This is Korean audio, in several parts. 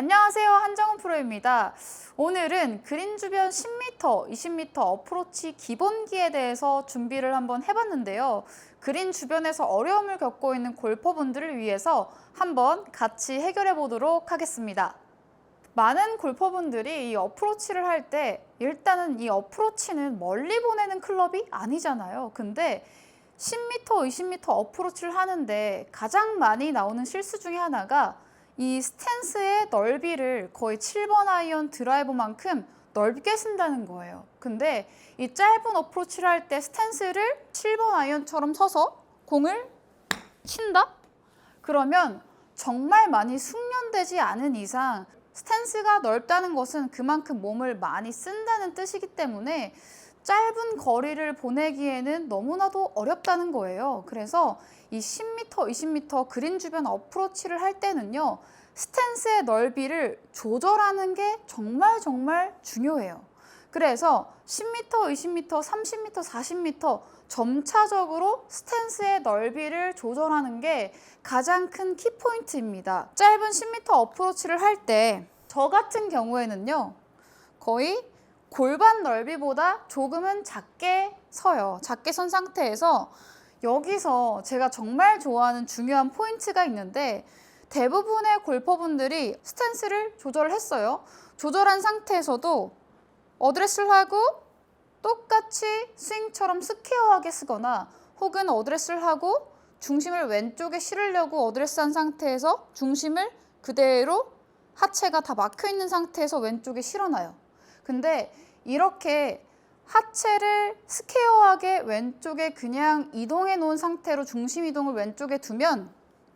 안녕하세요. 한정은 프로입니다. 오늘은 그린 주변 10m, 20m 어프로치 기본기에 대해서 준비를 한번 해봤는데요. 그린 주변에서 어려움을 겪고 있는 골퍼분들을 위해서 한번 같이 해결해 보도록 하겠습니다. 많은 골퍼분들이 이 어프로치를 할 때 일단은 이 어프로치는 멀리 보내는 클럽이 아니잖아요. 근데 10m, 20m 어프로치를 하는데 가장 많이 나오는 실수 중에 하나가 이 스탠스의 넓이를 거의 7번 아이언 드라이버만큼 넓게 쓴다는 거예요. 근데 이 짧은 어프로치를 할 때 스탠스를 7번 아이언처럼 서서 공을 친다? 그러면 정말 많이 숙련되지 않은 이상 스탠스가 넓다는 것은 그만큼 몸을 많이 쓴다는 뜻이기 때문에 짧은 거리를 보내기에는 너무나도 어렵다는 거예요. 그래서 이 10m, 20m 그린 주변 어프로치를 할 때는요. 스탠스의 넓이를 조절하는 게 정말 정말 중요해요. 그래서 10m, 20m, 30m, 40m 점차적으로 스탠스의 넓이를 조절하는 게 가장 큰 키포인트입니다. 짧은 10m 어프로치를 할 때 저 같은 경우에는요. 거의 골반 넓이보다 조금은 작게 서요. 작게 선 상태에서 여기서 제가 정말 좋아하는 중요한 포인트가 있는데 대부분의 골퍼분들이 스탠스를 조절을 했어요. 조절한 상태에서도 어드레스를 하고 똑같이 스윙처럼 스퀘어하게 쓰거나 혹은 어드레스를 하고 중심을 왼쪽에 실으려고 어드레스한 상태에서 중심을 그대로 하체가 다 막혀 있는 상태에서 왼쪽에 실어놔요. 근데 이렇게 하체를 스퀘어하게 왼쪽에 그냥 이동해 놓은 상태로 중심 이동을 왼쪽에 두면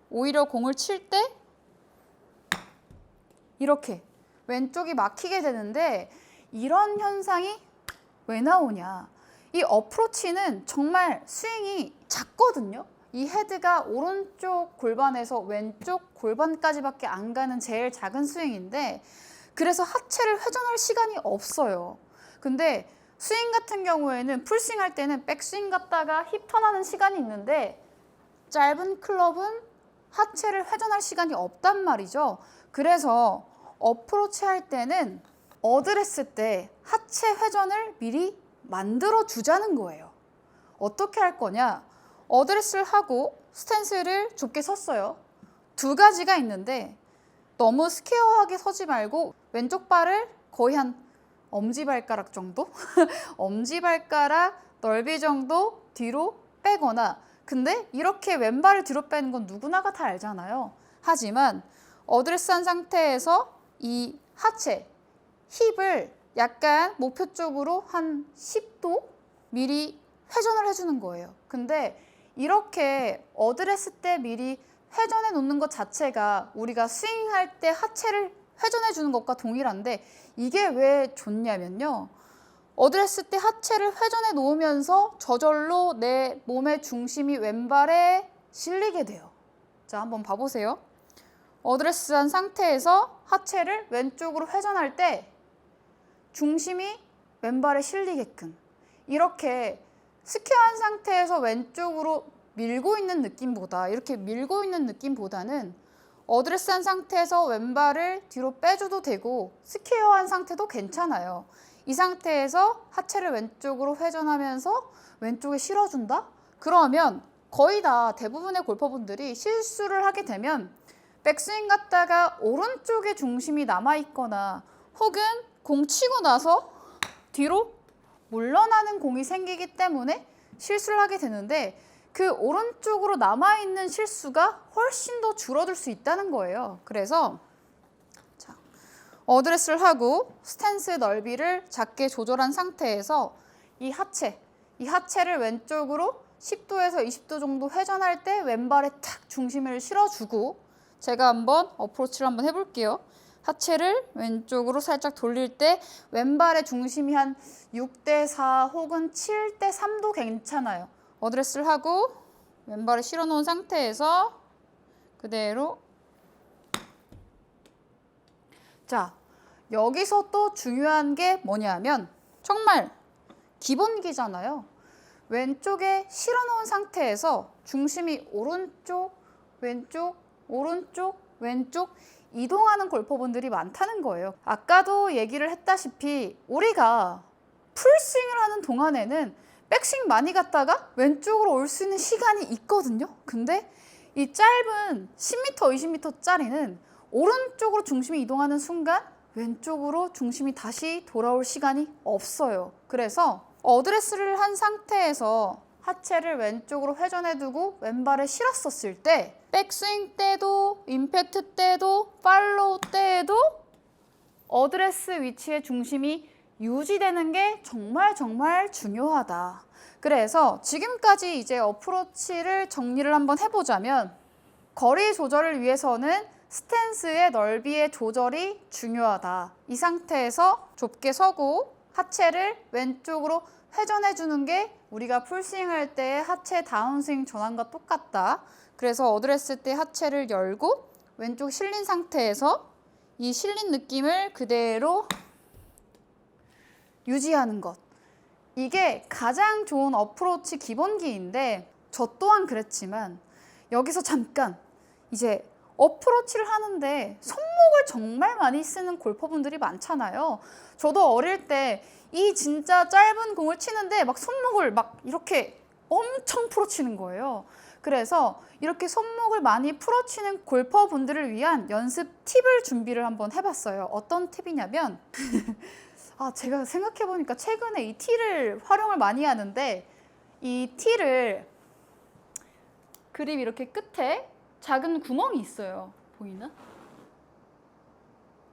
오히려 공을 칠 때 이렇게 왼쪽이 막히게 되는데 이런 현상이 왜 나오냐? 이 어프로치는 정말 스윙이 작거든요. 이 헤드가 오른쪽 골반에서 왼쪽 골반까지밖에 안 가는 제일 작은 스윙인데 그래서 하체를 회전할 시간이 없어요. 근데 스윙 같은 경우에는 풀스윙 할 때는 백스윙 갔다가 힙 턴하는 시간이 있는데 짧은 클럽은 하체를 회전할 시간이 없단 말이죠. 그래서 어프로치 할 때는 어드레스 때 하체 회전을 미리 만들어 주자는 거예요. 어떻게 할 거냐? 어드레스를 하고 스탠스를 좁게 섰어요. 두 가지가 있는데 너무 스퀘어하게 서지 말고 왼쪽 발을 거의 한 엄지발가락 정도? 엄지발가락 넓이 정도 뒤로 빼거나 근데 이렇게 왼발을 뒤로 빼는 건 누구나가 다 알잖아요. 하지만 어드레스한 상태에서 이 하체, 힙을 약간 목표 쪽으로 한 10도 미리 회전을 해주는 거예요. 근데 이렇게 어드레스 때 미리 회전해 놓는 것 자체가 우리가 스윙할 때 하체를 회전해 주는 것과 동일한데 이게 왜 좋냐면요. 어드레스 때 하체를 회전해 놓으면서 저절로 내 몸의 중심이 왼발에 실리게 돼요. 자, 한번 봐보세요. 어드레스한 상태에서 하체를 왼쪽으로 회전할 때 중심이 왼발에 실리게끔 이렇게 스퀘어한 상태에서 왼쪽으로 밀고 있는 느낌보다 이렇게 밀고 있는 느낌보다는 어드레스한 상태에서 왼발을 뒤로 빼줘도 되고 스퀘어한 상태도 괜찮아요. 이 상태에서 하체를 왼쪽으로 회전하면서 왼쪽에 실어준다? 그러면 거의 다 대부분의 골퍼분들이 실수를 하게 되면 백스윙 갔다가 오른쪽에 중심이 남아있거나 혹은 공 치고 나서 뒤로 물러나는 공이 생기기 때문에 실수를 하게 되는데 그 오른쪽으로 남아있는 실수가 훨씬 더 줄어들 수 있다는 거예요. 그래서 자, 어드레스를 하고 스탠스 넓이를 작게 조절한 상태에서 이 하체, 이 하체를 왼쪽으로 10도에서 20도 정도 회전할 때 왼발에 탁 중심을 실어주고 제가 한번 어프로치를 한번 해볼게요. 하체를 왼쪽으로 살짝 돌릴 때 왼발의 중심이 한 6대 4 혹은 7대 3도 괜찮아요. 어드레스를 하고 왼발을 실어 놓은 상태에서 그대로 자 여기서 또 중요한 게 뭐냐면 정말 기본기잖아요. 왼쪽에 실어 놓은 상태에서 중심이 오른쪽, 왼쪽, 오른쪽, 왼쪽 이동하는 골퍼분들이 많다는 거예요. 아까도 얘기를 했다시피 우리가 풀스윙을 하는 동안에는 백스윙 많이 갔다가 왼쪽으로 올 수 있는 시간이 있거든요. 근데 이 짧은 10m, 20m짜리는 오른쪽으로 중심이 이동하는 순간 왼쪽으로 중심이 다시 돌아올 시간이 없어요. 그래서 어드레스를 한 상태에서 하체를 왼쪽으로 회전해 두고 왼발에 실었었을 때 백스윙 때도 임팩트 때도 팔로우 때에도 어드레스 위치의 중심이 유지되는 게 정말 정말 중요하다. 그래서 지금까지 이제 어프로치를 정리를 한번 해보자면 거리 조절을 위해서는 스탠스의 넓이의 조절이 중요하다. 이 상태에서 좁게 서고 하체를 왼쪽으로 회전해 주는 게 우리가 풀스윙 할 때 하체 다운스윙 전환과 똑같다. 그래서 어드레스 때 하체를 열고 왼쪽 실린 상태에서 이 실린 느낌을 그대로 유지하는 것. 이게 가장 좋은 어프로치 기본기인데 저 또한 그랬지만 여기서 잠깐 이제 어프로치를 하는데 손목을 정말 많이 쓰는 골퍼분들이 많잖아요. 저도 어릴 때 이 진짜 짧은 공을 치는데 막 손목을 막 이렇게 엄청 풀어치는 거예요. 그래서 이렇게 손목을 많이 풀어치는 골퍼분들을 위한 연습 팁을 준비를 한번 해봤어요. 어떤 팁이냐면 아 제가 생각해 보니까 최근에 이 티를 활용을 많이 하는데 이 티를 그립 이렇게 끝에 작은 구멍이 있어요. 보이나?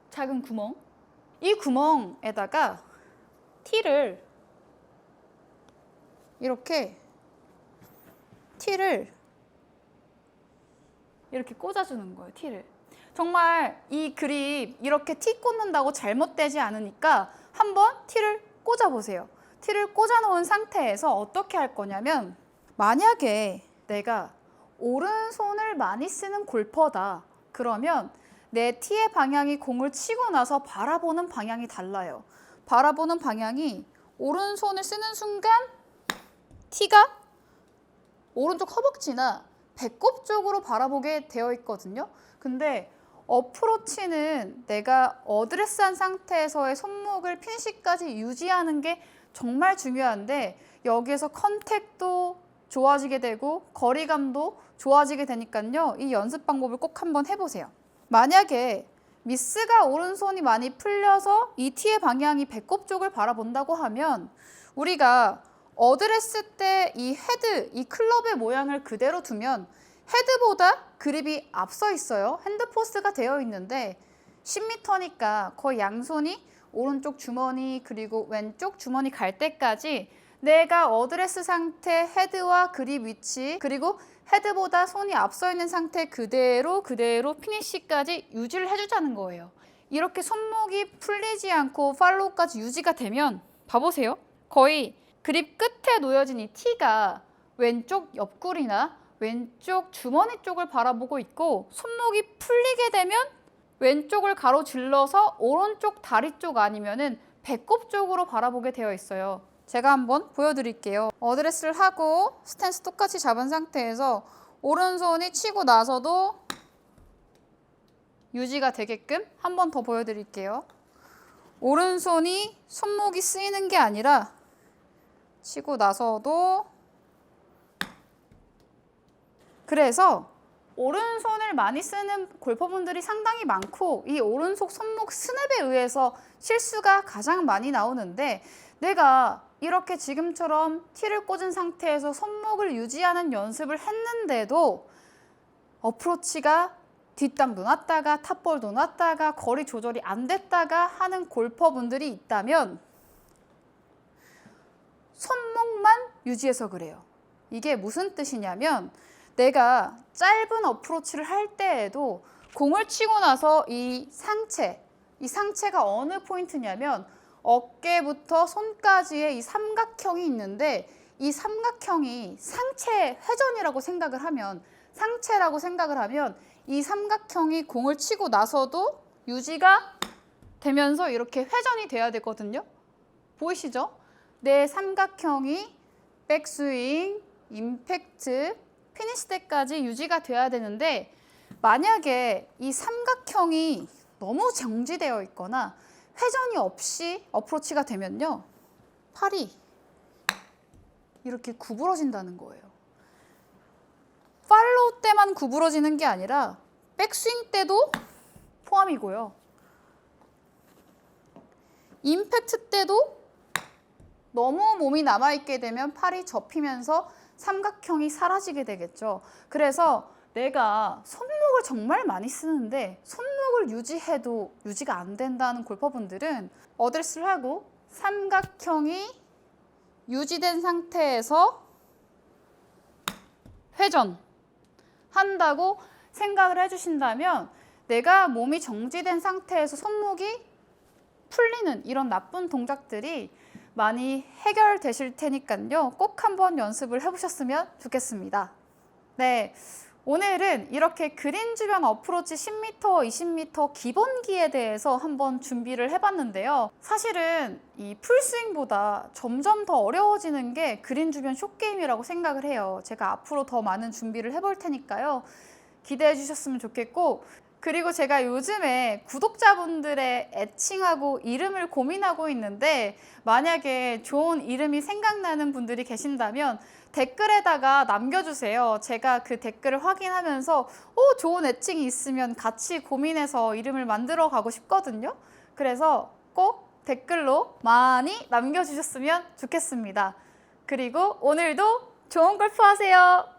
작은 구멍. 이 구멍에다가 티를 이렇게 티를 이렇게 꽂아주는 거예요. 티를. 정말 이 그립 이렇게 티 꽂는다고 잘못되지 않으니까 한번 티를 꽂아보세요. 티를 꽂아놓은 상태에서 어떻게 할 거냐면 만약에 내가 오른손을 많이 쓰는 골퍼다. 그러면 내 티의 방향이 공을 치고 나서 바라보는 방향이 달라요. 바라보는 방향이 오른손을 쓰는 순간 티가 오른쪽 허벅지나 배꼽 쪽으로 바라보게 되어 있거든요. 근데 어프로치는 내가 어드레스한 상태에서의 손목을 피니시까지 유지하는 게 정말 중요한데 여기에서 컨택도 좋아지게 되고 거리감도 좋아지게 되니까요. 이 연습 방법을 꼭 한번 해보세요. 만약에 미스가 오른손이 많이 풀려서 이 티의 방향이 배꼽 쪽을 바라본다고 하면 우리가 어드레스 때 이 헤드, 이 클럽의 모양을 그대로 두면 헤드보다 그립이 앞서 있어요. 핸드포스가 되어 있는데 10m니까 거의 양손이 오른쪽 주머니 그리고 왼쪽 주머니 갈 때까지 내가 어드레스 상태 헤드와 그립 위치 그리고 헤드보다 손이 앞서 있는 상태 그대로 그대로 피니시까지 유지를 해주자는 거예요. 이렇게 손목이 풀리지 않고 팔로우까지 유지가 되면 봐보세요. 거의 그립 끝에 놓여진 이 티가 왼쪽 옆구리나 왼쪽 주머니 쪽을 바라보고 있고 손목이 풀리게 되면 왼쪽을 가로질러서 오른쪽 다리 쪽 아니면은 배꼽 쪽으로 바라보게 되어 있어요. 제가 한번 보여드릴게요. 어드레스를 하고 스탠스 똑같이 잡은 상태에서 오른손이 치고 나서도 유지가 되게끔 한 번 더 보여드릴게요. 오른손이 손목이 쓰이는 게 아니라 치고 나서도 그래서 오른손을 많이 쓰는 골퍼분들이 상당히 많고 이 오른손 손목 스냅에 의해서 실수가 가장 많이 나오는데 내가 이렇게 지금처럼 티를 꽂은 상태에서 손목을 유지하는 연습을 했는데도 어프로치가 뒷땅도 났다가 탑볼도 났다가 거리 조절이 안 됐다가 하는 골퍼분들이 있다면 손목만 유지해서 그래요. 이게 무슨 뜻이냐면 내가 짧은 어프로치를 할 때에도 공을 치고 나서 이 상체, 이 상체가 어느 포인트냐면 어깨부터 손까지의 이 삼각형이 있는데 이 삼각형이 상체 회전이라고 생각을 하면 상체라고 생각을 하면 이 삼각형이 공을 치고 나서도 유지가 되면서 이렇게 회전이 돼야 되거든요. 보이시죠? 내 삼각형이 백스윙, 임팩트, 피니시 때까지 유지가 돼야 되는데 만약에 이 삼각형이 너무 정지되어 있거나 회전이 없이 어프로치가 되면요. 팔이 이렇게 구부러진다는 거예요. 팔로우 때만 구부러지는 게 아니라 백스윙 때도 포함이고요. 임팩트 때도 너무 몸이 남아있게 되면 팔이 접히면서 삼각형이 사라지게 되겠죠. 그래서 내가 손목을 정말 많이 쓰는데 손목을 유지해도 유지가 안 된다는 골퍼분들은 어드레스를 하고 삼각형이 유지된 상태에서 회전 한다고 생각을 해주신다면 내가 몸이 정지된 상태에서 손목이 풀리는 이런 나쁜 동작들이 많이 해결되실 테니까요. 꼭 한번 연습을 해보셨으면 좋겠습니다. 네. 오늘은 이렇게 그린 주변 어프로치 10m, 20m 기본기에 대해서 한번 준비를 해봤는데요. 사실은 이 풀스윙보다 점점 더 어려워지는 게 그린 주변 숏게임이라고 생각을 해요. 제가 앞으로 더 많은 준비를 해볼 테니까요. 기대해 주셨으면 좋겠고, 그리고 제가 요즘에 구독자분들의 애칭하고 이름을 고민하고 있는데 만약에 좋은 이름이 생각나는 분들이 계신다면 댓글에다가 남겨주세요. 제가 그 댓글을 확인하면서 오 좋은 애칭이 있으면 같이 고민해서 이름을 만들어 가고 싶거든요. 그래서 꼭 댓글로 많이 남겨주셨으면 좋겠습니다. 그리고 오늘도 좋은 골프 하세요.